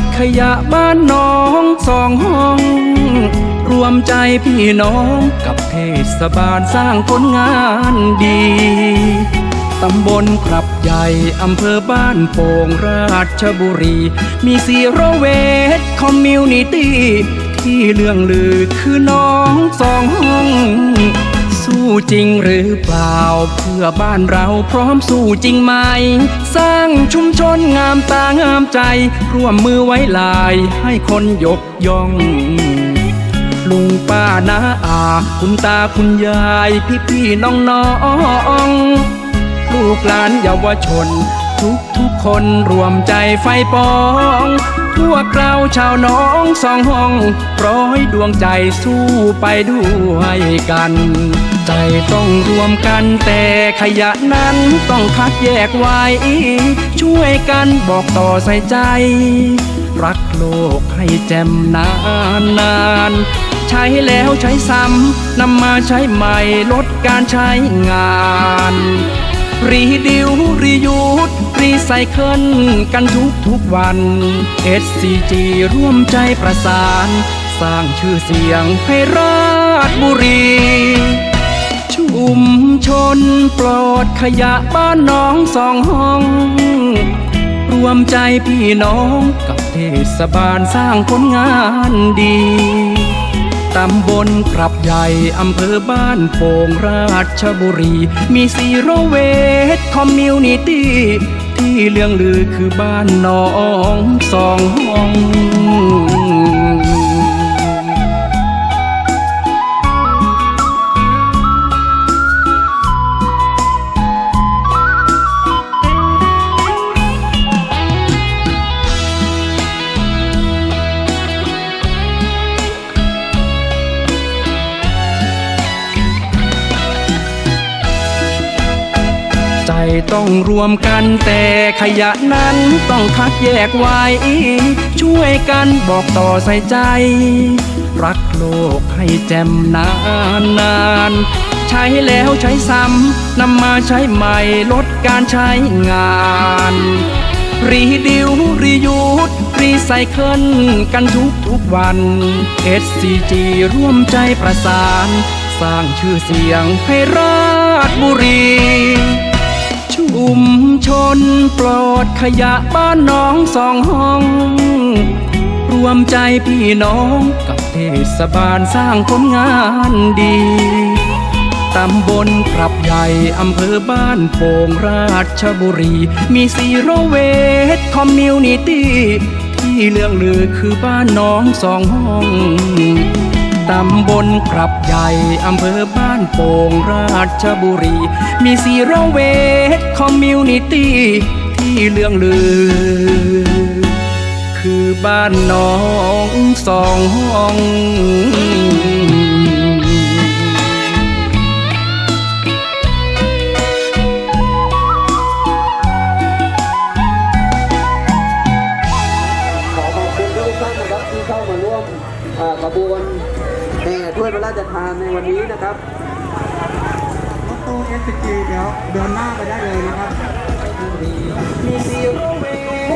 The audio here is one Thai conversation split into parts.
อดขยะบ้านน้องสองห้อง รวมใจพี่น้องกับเทศบาลสร้างผลงานดี ตำบลกลับใหญ่ อำเภอบ้านโป่งราชบุรี มีซีโรเวทคอมมิวนิตี้ที่เรื่องลือคือน้องสองห้อง สู้จริงหรือเปล่า เพื่อบ้านเราพร้อมสู้จริงไหม สร้างชุมชนงามตางามใจ ร่วมมือไว้ลายให้คนยกย่อง ลุงป้านาอาคุณตาคุณยาย พี่พี่น้องน้องลูกหลานเยาวชน ทุก คนรวมใจไฟปอง พวกเราชาวน้องสองห้องร้อยดวงใจสู้ไปด้วยกัน ใจต้องรวมกันแต่ขยะนั้นต้องคัดแยกไว้ ช่วยกันบอกต่อใส่ใจ รักโลกให้แจ่มนานนานใช้แล้วใช้ซ้ำนำมาใช้ใหม่ลดการใช้งาน รีดิวรียูดรีไซเคิลกันทุกทุกวัน SCG ร่วมใจประสาน สร้างชื่อเสียงให้ราชบุรีชุมชนปลอดขยะบ้านน้องสองห้อง รวมใจพี่น้องกับเทศบาลสร้างผลงานดี ตำบลกรับใหญ่อำเภอบ้านโป่งราชบุรี มีซีโรเวทคอมมิวนิตี้ที่เรื่องลือคือบ้านน้องสองห้อง ต้องรวมกันแต่ขยะนั้นต้องคัดแยกไว้ ช่วยกันบอกต่อใส่ใจ รักโลกให้แจ่มนานนานใช้แล้วใช้ซ้ำนำมาใช้ใหม่ลดการใช้งานรีดิวรียูดรีไซเคิลกันทุกทุกวัน SCG ร่วมใจประสาน สร้างชื่อเสียงให้ราชบุรี ชุมชนปลอดขยะบ้านน้องสองห้อง รวมใจพี่น้องกับเทศบาลสร้างผลงานดีตำบลกลับใหญ่อำเภอบ้านโป่งราชบุรี มีซีโรเวทคอมมิวนิตี้ที่เรื่องลือคือบ้านน้องสองห้อง ตำบลกลับใหญ่อำเภอบ้านโป่งราชบุรี มีซีโรเวทคอมมิวนิตี้ที่เลื่องลือ คือบ้านน้องสองห้อง นในวันนี้นะครับรถตู้ SCG เดี๋ยวเดินหน้าไปได้เลยนะครับ มีซีโรเว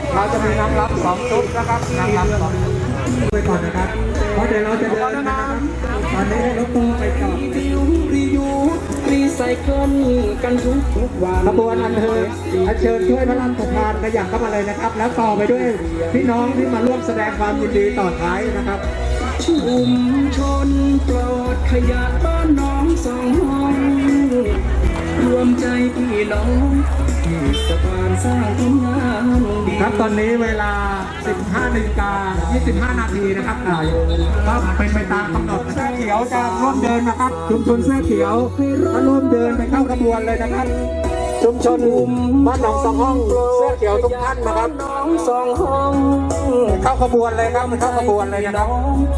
ทเราจะมีน้ำรับสองชุดนะครับน้ำรับสองชุดไปก่อนนะครับ เพราะเดี๋ยวเราจะเดินนะครับตอนนี้รถตู้ไปจอดรีดิวรียูดรีไซเคิลกันทุกทุกๆวันขบวนอันเชิญอันเชิญช่วยพระราชทานขยับเข้ามาเลยนะครับ แล้วต่อไปด้วยพี่น้องที่มาร่วมแสดงความยินดีต่อท้ายนะครับ ชุมชนปลอดขยะบ้านน้องสองห้อง รวมใจพี่น้องเทศบาลสร้างผลงานดีครับตอนนี้เวลา 15นาฬิกา25 นาทีนะครับอ่าก็เป็นไปตามกำหนดเสื้อเขียวจะร่วมเดินนะครับ ชุมชนเสื้อเขียวก็ร่วมเดินไปเข้าขบวนเลยนะครับ ชุมชนบ้านหนองสองห้องเสื้อเขียวทุกท่านนะครับน้องสองห้องเข้าขบวนเลยครับเข้าขบวนเลยนะครับ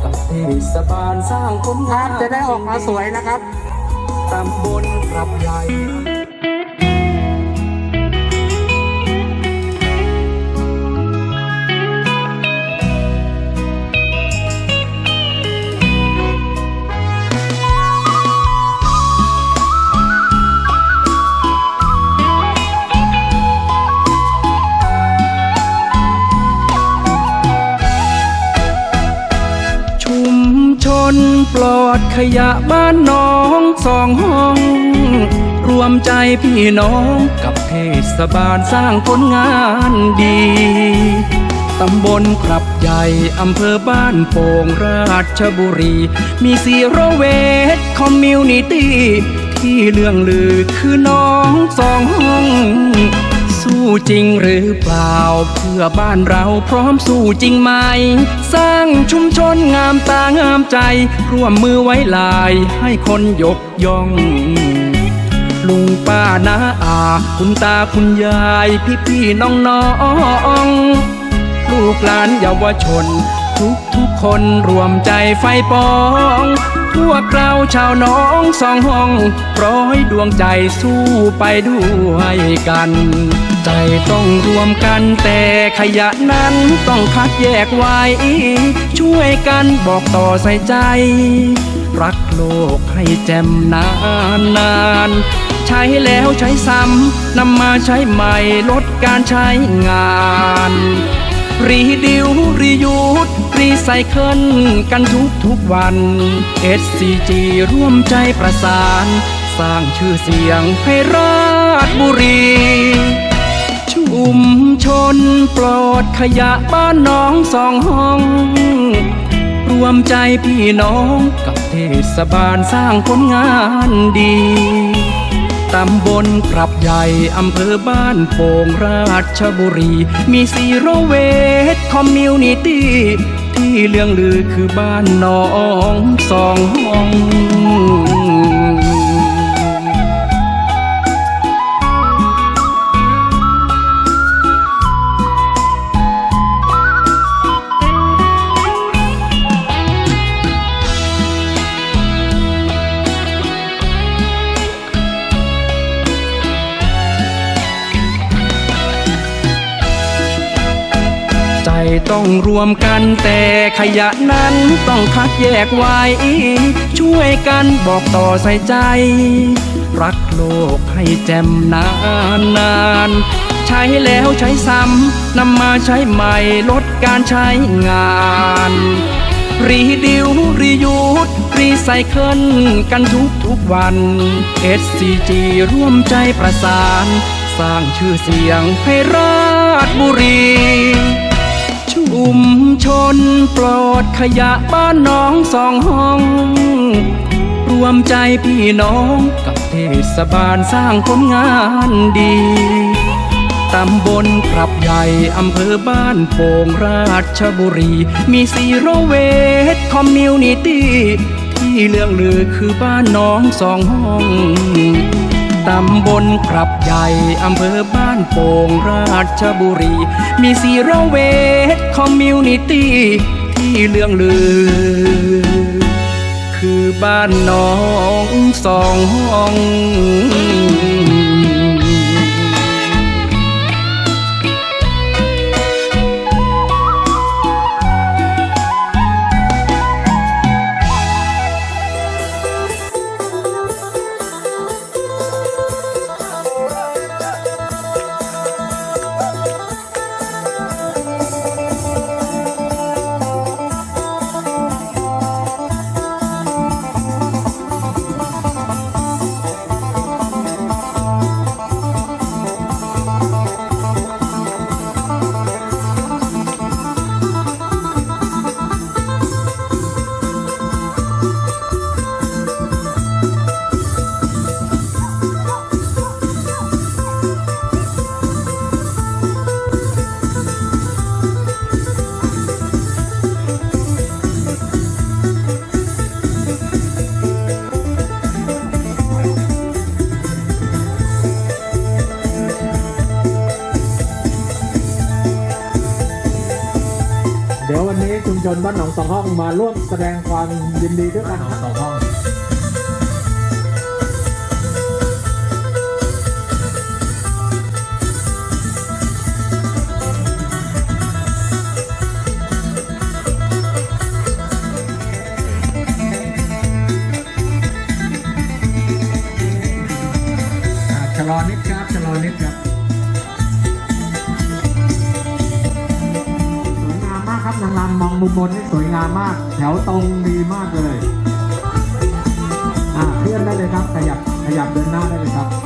กับเทศบาลสร้างผลภางาพนจะได้ออกมาสวยนะครับตำบลกลับใหญ่ ขยะบ้านน้องสองห้อง รวมใจพี่น้องกับเทศบาลสร้างผลงานดีตำบลกรับใหญ่อำเภอบ้านโป่งราชบุรี มีซีโรเวทคอมมิวนิตี้ที่เรื่องลือคือน้องสองห้อง สู้จริงหรือเปล่า เพื่อบ้านเราพร้อมสู้จริงไหม สร้างชุมชนงามตางามใจ ร่วมมือไว้ลายให้คนยกย่อง ลุงป้านาอาคุณตาคุณยาย พี่พี่น้องน้องลูกหลานเยาวชน ทุกทุกคนรวมใจไฟปอง พวกเราชาวน้องสองห้องร้อยดวงใจสู้ไปด้วยกัน ใจต้องรวมกันแต่ขยะนั้นต้องคัดแยกไว้ ช่วยกันบอกต่อใส่ใจ รักโลกให้แจ่มนานนานใช้แล้วใช้ซ้ำนำมาใช้ใหม่ลดการใช้งาน รีดิวรียูด รีไซเคิลกันทุกทุกวัน SCG ร่วมใจประสาน สร้างชื่อเสียงให้ราชบุรีชุมชนปลอดขยะบ้านน้องสองห้อง รวมใจพี่น้องกับเทศบาลสร้างผลงานดีตำบลกรับใหญ่อำเภอบ้านโป่งราชบุรี มีซีโรเวทคอมมิวนิตี้ ที่เลื่องลือคือบ้านน้องสองห้อง วมกันแต่ขยะนั้นต้องคัดแยกไว้ ช่วยกันบอกต่อใส่ใจ รักโลกให้แจ่มนานนานใช้แล้วใช้ซ้ำนำมาใช้ใหม่ลดการใช้งาน รีดิวรียูดรีไซเคิลกันทุกทุกวัน SCG ร่วมใจประสาน สร้างชื่อเสียงให้ราชบุรี ชุมชนปลอดขยะบ้านน้องสองห้อง รวมใจพี่น้องกับเทศบาลสร้างผลงานดี ตำบลกรับใหญ่อำเภอบ้านโป่งราชบุรี มีซีโรเวทคอมมิวนิตี้ที่เรื่องลือคือบ้านน้องสองห้อง ตำบลกรับใหญ่อำเภอบ้านโป่งราชบุรี มีซีโรเวทคอมมิวนิตี้ที่เลื่องลือ คือบ้านน้องสองห้อง สองห้องมาร่วมแสดงความยินดีด้วยกันสองห้องชะลอนิดครับชะลอนิดครับ องมุมบนนี่สวยงามมาก แถวตรงดีมากเลย อ่าเคลื่อนได้เลยครับ ขยับขยับเดินหน้าได้เลยครับ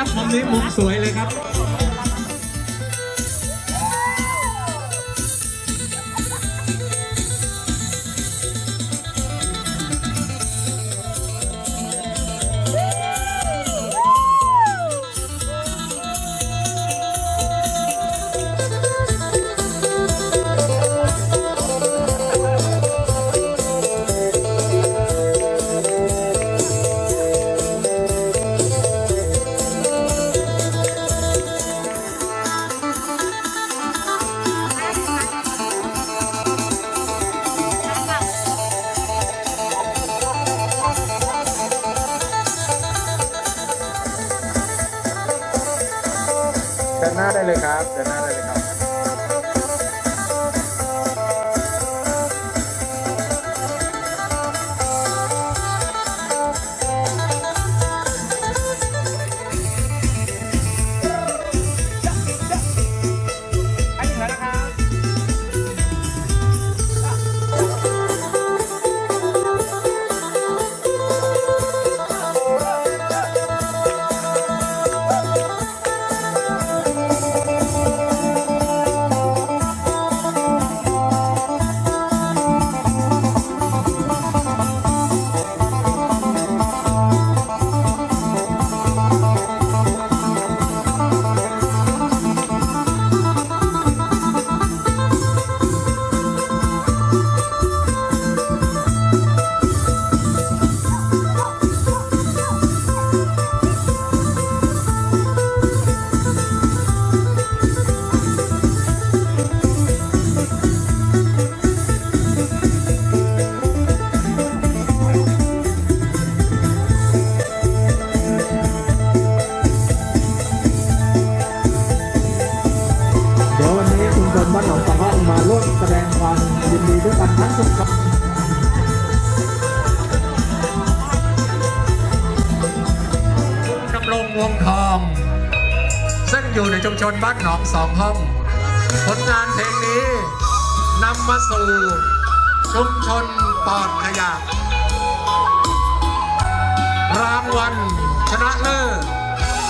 ครับมุมนี้มุมสวยเลยครับ บ้านหนองสองห้อง ผลงานเพลงนี้นำมาสู่ชุมชนปลอดขยะ รางวัลชนะเลิศ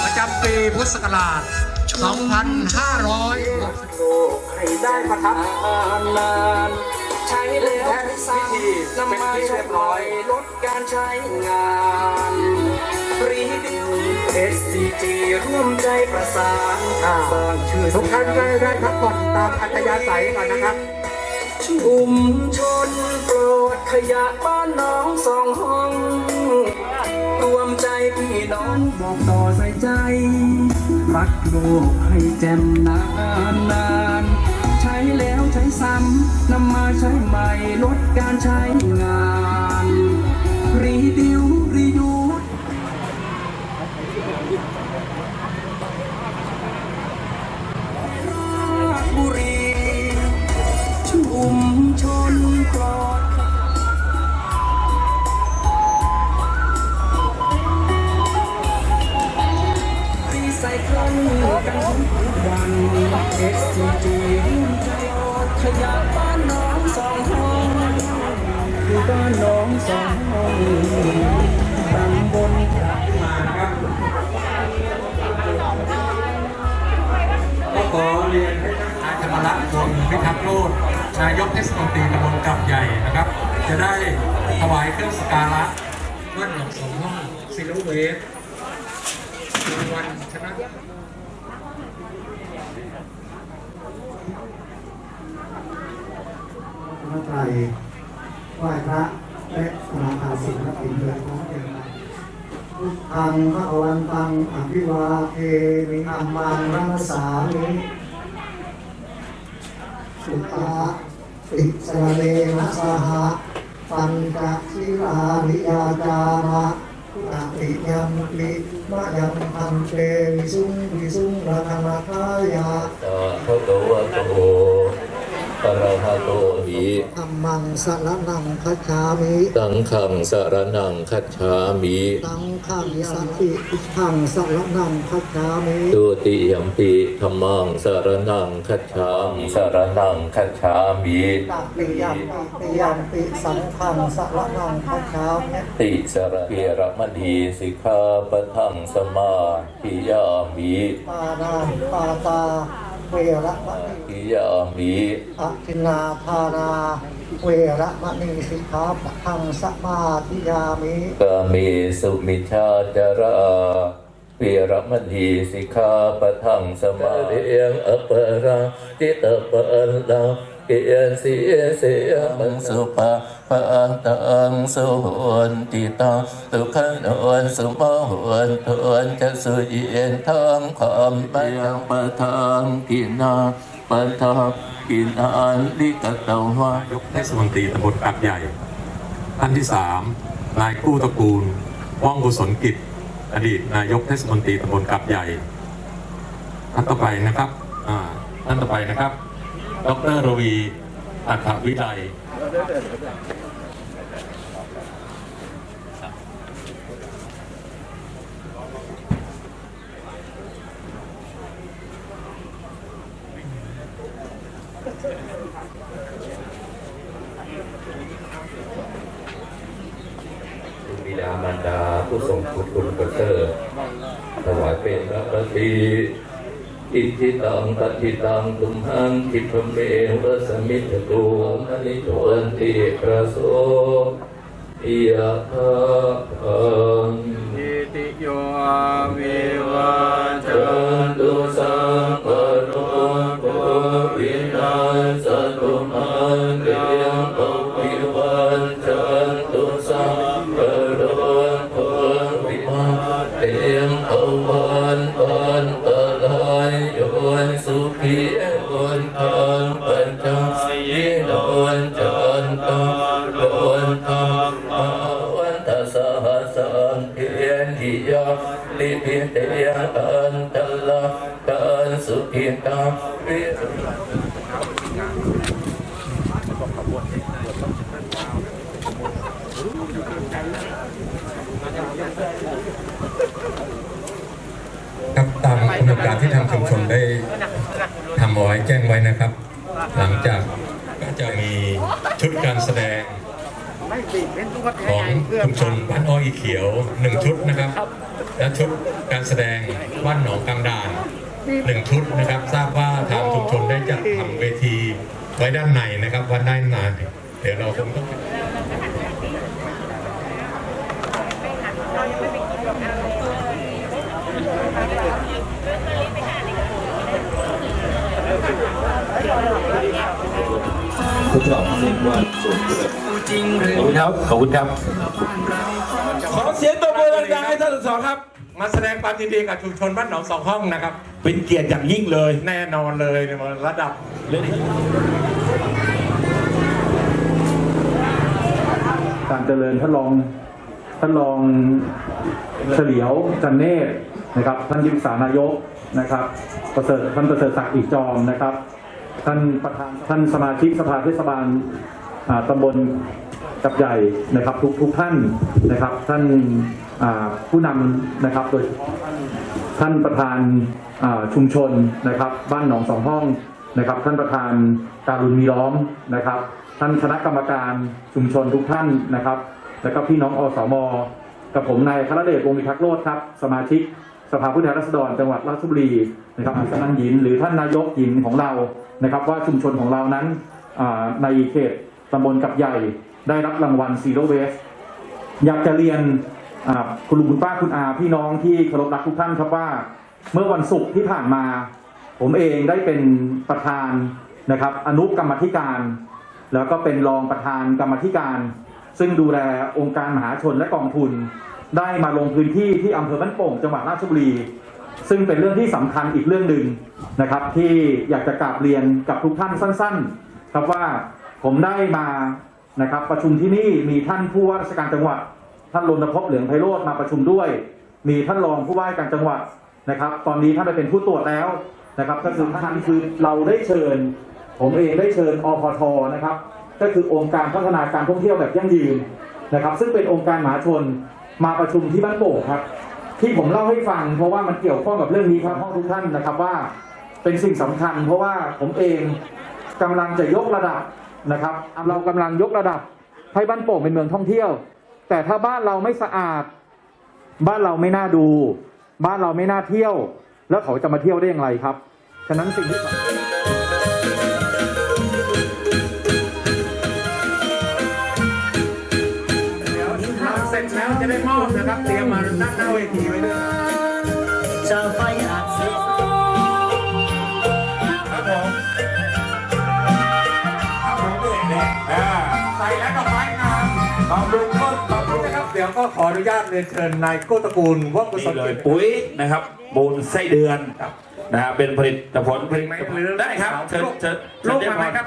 ประจำปีพุทธศักราช 2560ให้ได้ประทับนานใช้แล้วใช้ซ้ำนำมาใช้ปล่อยลดการใช้งาน รีดิว SCG ร่วมใจประสานอ่าสร้างชื่อทุกท่านก็ได้พักผ่อนตามอัธยาศัยก่อนนะครับ ชุมชนโปรดขยะบ้านน้องสองห้อง รวมใจพี่น้องบอกต่อใส่ใจ รักโลกให้แจ่มนานนานๆใช้แล้วใช้ซ้ำนำมาใช้ใหม่ลดการใช้ ตีตำบลกัำใหญ่นะครับ จะได้ถวายเครื่องสการะวัดหนองสองห้องซิลเวสราวัลชนะพระไตรไหว้พระและสมาทานสิ่งและสิ่งเหลือของเองพุทางพระอวันตังอภิวาเทมิอัมมังรัสสาลิสุตตา ติสรเนนะสหะปัญจศีลานิยาจามะตติยัมปิมะยังพันเตวิสุงวิสุงระนังระทายาตาภะคะวะโตอะ ระหะโตหิธัมมังสรนังคัจฉามิสังฆังสารนังคัจฉามิตังขังสันติพุทธังสรนังคัจฉามิตุติยมปิธรรมังสารนังคัจฉามิสารนังคัจฉามิตัปิยัมปิยัมปิสังขังสรนังคัจฉามิติสระเกรมณีสิกขาปะทังสมาธิยามิปานาปาตา เวระมณีทิยามิอทินนาทานา เวระมณีสิกขาปะทังสมาธิยามิกาเมสุมิชาจารา เวรมณีสิกขาปะทังสมาธิยังอปราจิตปะลังเกียนสีเสียมังสุปะปะตังสุหนติตังสุขันอนสุมหวนทวนจะสุเย็นทองความไปยังปะทังกินาปะทังกินานลิกตวะนายกเทศมนตรีตำบลปักใหญ่ท่านที่สามนายกู้ตระกูลว่องกุศลกิจ อดีตนายกเทศมนตรีตำบลกับใหญ่ท่านต่อไปนะครับท่านต่อไปนะครับ ดรรวีอัฏฐวิไล คุณบิดามารดาผู้ทรงคุณคุณประเสริฐถวายเป็นพระปฏิอิทิตังปฏิตังตุมหังคิปะเมวะสมิทตุมณิโตนติกระโสอิยะทะพังอิติโยวิวา ตังวิครับตามกำหนดการที่ทางชุมชนได้ทำเอาไว้แจ้งไว้นะครับ หลังจากก็จะมีชุดการแสดงของชุมชนบ้านอ้อยเขียวหนึ่งชุดนะครับ และชุดการแสดงบ้านหนองกลางด่าน หนึ่งชุดนะครับ ทราบว่าทางชุมชนได้จัดทำเวทีไว้ด้านในนะครับวันด้านในเดี๋ยวเราคงต้องจริงหรือขอบคุณครับ ขอบคุณครับ ขอเสียงตบมือดังๆให้ท่านสองครับ มาแสดงความยินดีกับชุมชนบ้านหนองสองห้องนะครับ เป็นเกียรติอย่างยิ่งเลยแน่นอนเลยในระดับเรื่องการเจริญท่านรองท่านรองเฉลียวจันเนตรนะครับ ท่านที่ปรึกษานายกนะครับ ประเสริฐท่านประเสริฐศักดิ์อีกจอมนะครับ ท่านประธานท่านสมาชิกสภาเทศบาลอ่าตำบลกับใหญ่นะครับ ทุกทุกท่านนะครับ ท่านอ่าผู้นำนะครับโดยเฉพาะท่านประธานอ่า ชุมชนนะครับบ้านหนองสองห้องนะครับ ท่านประธานการุณมีล้อมนะครับ ท่านคณะกรรมการชุมชนทุกท่านนะครับ แล้วก็พี่น้องอสมกับผมนายคารเดชวงศ์วิทักษ์โลดครับ สมาชิกสภาผู้แทนราษฎรจังหวัดราชบุรีนะครับอาสนันหยินหรือท่านนายกหินของเรานะครับ ว่าชุมชนของเรานั้นในเขตตำบลกับใหญ่ได้รับรางวัลซีโร่เวสอยากจะเรียนคุณลุงคุณป้าคุณอาพี่น้องที่เคารพรักทุกท่านครับว่า เมื่อวันศุกร์ที่ผ่านมา ผมเองได้เป็นประธานนะครับ อนุกรรมธิการ แล้วก็เป็นรองประธานกรรมธิการ ซึ่งดูแลองค์การมหาชนและกองทุน ได้มาลงพื้นที่ที่อำเภอบ้านโป่งจังหวัดราชบุรี ซึ่งเป็นเรื่องที่สำคัญอีกเรื่องหนึ่งนะครับ ที่อยากจะกราบเรียนกับทุกท่านสั้น ๆ ครับว่าผมได้มานะครับประชุมที่นี่มีท่านผู้ว่าราชการจังหวัด ท่านรณพบเหลืองไพโรธมาประชุมด้วย มีท่านรองผู้ว่าการจังหวัด นะครับ ตอนนี้ท่านไปเป็นผู้ตรวจแล้วนะครับ ก็คือท่านคือเราได้เชิญ ผมเองได้เชิญอพทนะครับ ก็คือองค์การพัฒนาการท่องเที่ยวแบบยั่งยืนนะครับ ซึ่งเป็นองค์การมหาชนมาประชุมที่บ้านโป่งครับ ที่ผมเล่าให้ฟัง เพราะว่ามันเกี่ยวข้องกับเรื่องนี้ครับทุกท่านนะครับว่าเป็นสิ่งสำคัญ เพราะว่าผมเองกำลังจะยกระดับนะครับ เรากำลังยกระดับให้บ้านโป่งเป็นเมืองท่องเที่ยว แต่ถ้าบ้านเราไม่สะอาด บ้านเราไม่น่าดู บ้านเราไม่น่าเที่ยว แล้วเขาจะมาเที่ยวได้อย่างไรครับ ฉะนั้นสิ่งที่สำคัญเสร็จแล้วจะได้มอบนะครับ เตรียมมาด้งหน้าเวทีไว้ด้วยจะไฟอาจเสีย ดี๋ยวก็ขออนุญาตเรียนเชิญนายโกตระกูลว่ากุศนี่ลเลยปุ๋ยนะครับมูลไส้เดือนนะฮะเป็นผลิตผลผลิตไหมหรือได้ครับเชิญเชิญเชิลูญกเจ๊มาพไหมรครับ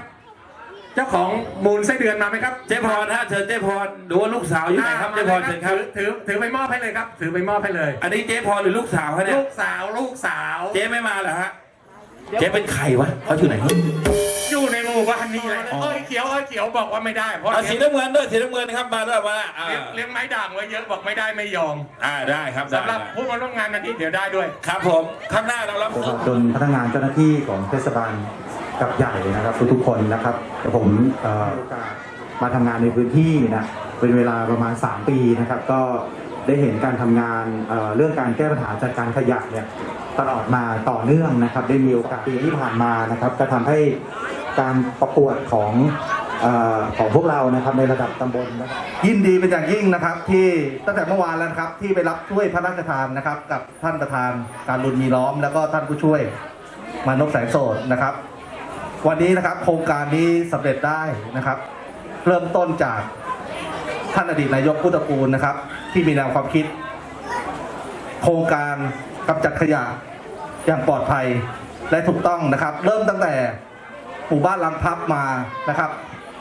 เจ้าของมูลไส้เดือนมาไหมครับเจ๊พรฮะเชิญเจ๊พรดูว่าลูกสาวอยู่ไหนครับเจ๊พรเชิญครับ ถือถือถือไปมอบให้เลยครับ ถือไปมอบให้เลย อันนี้เจ๊พรหรือลูกสาวเขาเนี่ยลูกสาวลูกสาว เจ๊ไม่มาเหรอฮะ เจ๊เป็นใครวะเขาอยู่ไหนอยู่ในหมู่บ้านนี้เลยเอ้ยเขียวเอ้ยเขียวบอกว่าไม่ได้ เพราะเอาสีเลี้ยงน้ำเงินด้วยสีน้ำเงินนะครับมาด้วยมาอ่าเลี้ยงเลี้ยงไม้ด่างไว้เยอะบอกไม่ได้ไม่ยอมอ่าได้ครับได้สำหรับผู้มาร่วมงานวันนี้เดี๋ยวได้ด้วย ครับผมข้างหน้าเรารับประชาชนพนักงานเจ้าหน้าที่ของเทศบาลกับใหญ่นะครับทุกๆคนนะครับผมเอ่อโอกาสมาทำงานในพื้นที่นะเป็นเวลาประมาณ 3 ปีนะครับ ก็ ได้เห็นการทำงานเเรื่องการแก้ปัญหาจัดการขยะเนี่ยตลอดมาต่อเนื่องนะครับ ได้มีโอกาสปีที่ผ่านมานะครับ ก็ทำให้การประกวดของออของพวกเรานะครับในระดับตำบลนะครับยินดีเป็นอย่างยิ่งนะครับ ที่ตั้งแต่เมื่อวานแล้วครับ ที่ไปรับถ้วยพระราชทานนะครับ กับท่านประธานการรุนมีล้อม แล้วก็ท่านผู้ช่วยมานพแสงโสดนะครับ วันนี้นะครับโครงการนี้สำเร็จได้นะครับ เริ่มต้นจาก ท่านอดีตนายกพุทธกูลนะครับ ที่มีแนวความคิด โครงการกำจัดขยะอย่างปลอดภัยและถูกต้องนะครับ เริ่มตั้งแต่หมู่บ้านลังพับมานะครับ